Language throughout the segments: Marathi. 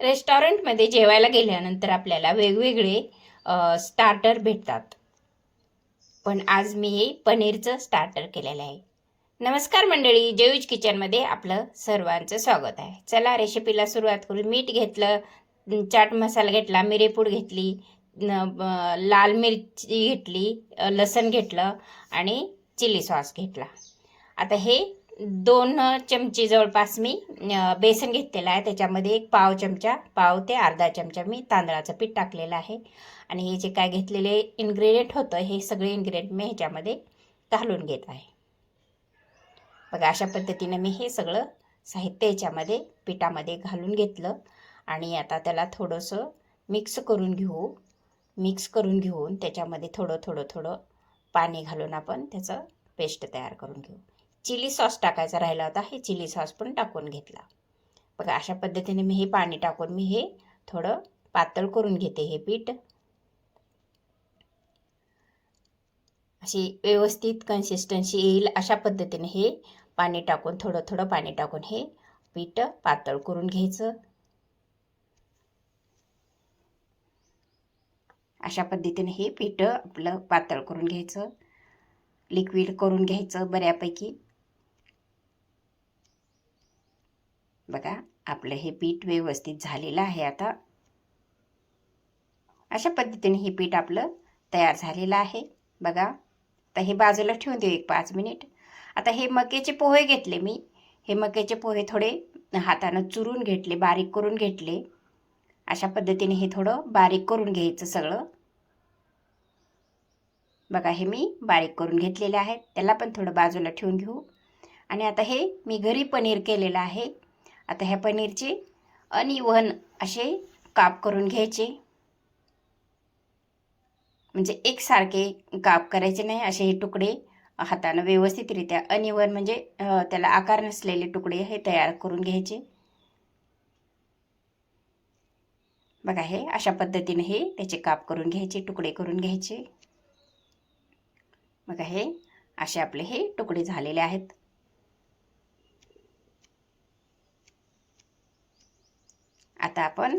रेस्टॉरंटमध्ये जेवायला गेल्यानंतर आपल्याला वेगवेगळे स्टार्टर भेटतात. पण आज मी हे पनीरचं स्टार्टर केलेलं आहे. नमस्कार मंडळी जेवीज किचनमध्ये आपलं सर्वांचं स्वागत आहे. चला रेसिपीला सुरुवात करू. मीठ घेतलं चाट मसाला घेतला मिरेपूड घेतली न- लाल मिरची घेतली लसण घेतलं आणि चिली सॉस घेतला. आता हे दोन चमचे जवळपास मी बेसन घेतलेलं आहे. त्याच्यामध्ये एक पाव चमचा पाव ते अर्धा चमचा मी तांदळाचं पीठ टाकलेलं आहे. आणि हे जे काय घेतलेले इन्ग्रेडियंट होतं हे सगळे इन्ग्रेडियंट मी ह्याच्यामध्ये घालून घेत आहे. बघा अशा पद्धतीने मी हे सगळं साहित्य ह्याच्यामध्ये पिठामध्ये घालून घेतलं. आणि आता त्याला थोडंसं मिक्स करून घेऊ. मिक्स करून घेऊन त्याच्यामध्ये थोडं थोडं थोडं पाणी घालून आपण त्याचं पेस्ट तयार करून घेऊ. चिली सॉस टाकायचा राहिला होता हे चिली सॉस पण टाकून घेतला. बघा अशा पद्धतीने मी हे पाणी टाकून मी हे थोडं पातळ करून घेते हे पीठ. अशी व्यवस्थित कन्सिस्टन्सी येईल अशा पद्धतीने हे पाणी टाकून थोडं थोडं पाणी टाकून हे पीठ पातळ करून घ्यायचं. अशा पद्धतीने हे पीठ आपलं पातळ करून घ्यायचं. लिक्विड करून घ्यायचं बऱ्यापैकी. बघा आपलं हे पीठ व्यवस्थित झालेलं आहे आता. अशा पद्धतीने हे पीठ आपलं तयार झालेलं आहे. बघा तर हे बाजूला ठेवून देऊ एक पाच मिनिट. आता हे मक्याचे पोहे घेतले मी. हे मक्याचे पोहे थोडे हातानं चुरून घेतले बारीक करून घेतले. अशा पद्धतीने हे थोडं बारीक करून घ्यायचं सगळं. बघा हे मी बारीक करून घेतलेले आहेत. त्याला पण थोडं बाजूला ठेवून घेऊ. आणि आता हे मी घरी पनीर केलेलं आहे. आता ह्या पनीरचे अनइवन असे काप करून घ्यायचे. म्हणजे एकसारखे काप करायचे नाही असे हे तुकडे हातानं व्यवस्थितरित्या अनिवन म्हणजे त्याला आकार नसलेले तुकडे हे तयार करून घ्यायचे. बघा हे अशा पद्धतीने हे त्याचे काप करून घ्यायचे तुकडे करून घ्यायचे. बघा हे असे आपले हे तुकडे झालेले आहेत. आता आपण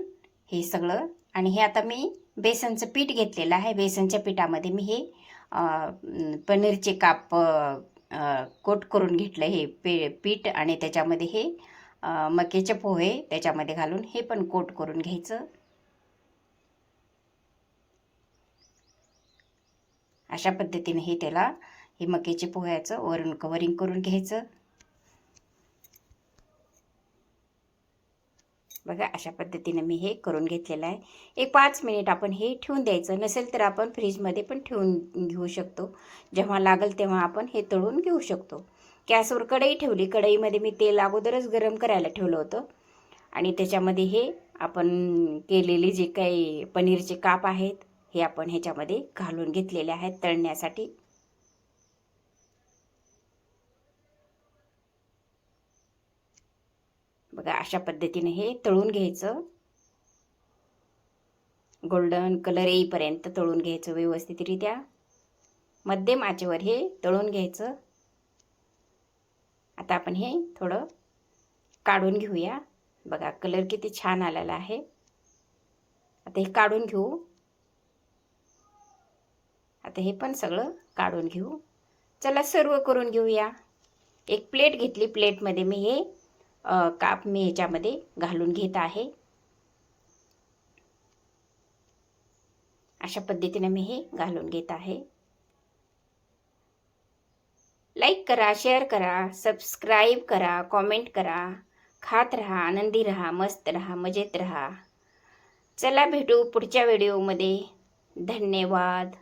हे सगळं आणि हे आता मी बेसनचं पीठ घेतलेलं आहे. बेसनच्या पिठामध्ये मी हे पनीरचे काप कोट करून घेतलं हे पे पीठ आणि त्याच्यामध्ये हे मक्याचे पोहे त्याच्यामध्ये घालून हे पण कोट करून घ्यायचं. अशा पद्धतीने हे त्याला हे मक्याचे पोह्याचं वरून कवरिंग करून घ्यायचं. बघा अशा पद्धतीनं मी हे करून घेतलेलं आहे. एक पाच मिनिट आपण हे ठेवून द्यायचं. नसेल तर आपण फ्रीजमध्ये पण ठेवून घेऊ शकतो. जेव्हा लागेल तेव्हा आपण हे तळून घेऊ शकतो. गॅसवर कढई ठेवली. कढईमध्ये मी तेल अगोदरच गरम करायला ठेवलं होतं. आणि त्याच्यामध्ये हे आपण केलेले जे काही पनीरचे काप आहेत हे आपण ह्याच्यामध्ये घालून घेतलेले आहेत तळण्यासाठी. बघा अशा पद्धतीने हे तळून घ्यायचं. गोल्डन कलर येईपर्यंत तळून घ्यायचं व्यवस्थितरित्या. मध्यम आचेवर हे तळून घ्यायचं. आता आपण हे थोडं काढून घेऊया. बघा कलर किती छान आलेला आहे. आता हे काढून घेऊ. आता हे पण सगळं काढून घेऊ. चला सर्व करून घेऊया. एक प्लेट घेतली प्लेटमध्ये मी हे काप मी ह्याच्यामध्ये घालून घेत आहे. अशा पद्धतीने मी हे घालून घेत आहे. लाईक करा शेअर करा सबस्क्राईब करा कॉमेंट करा. खात राहा आनंदी राहा मस्त राहा मजेत राहा. चला भेटू पुढच्या व्हिडिओमध्ये धन्यवाद.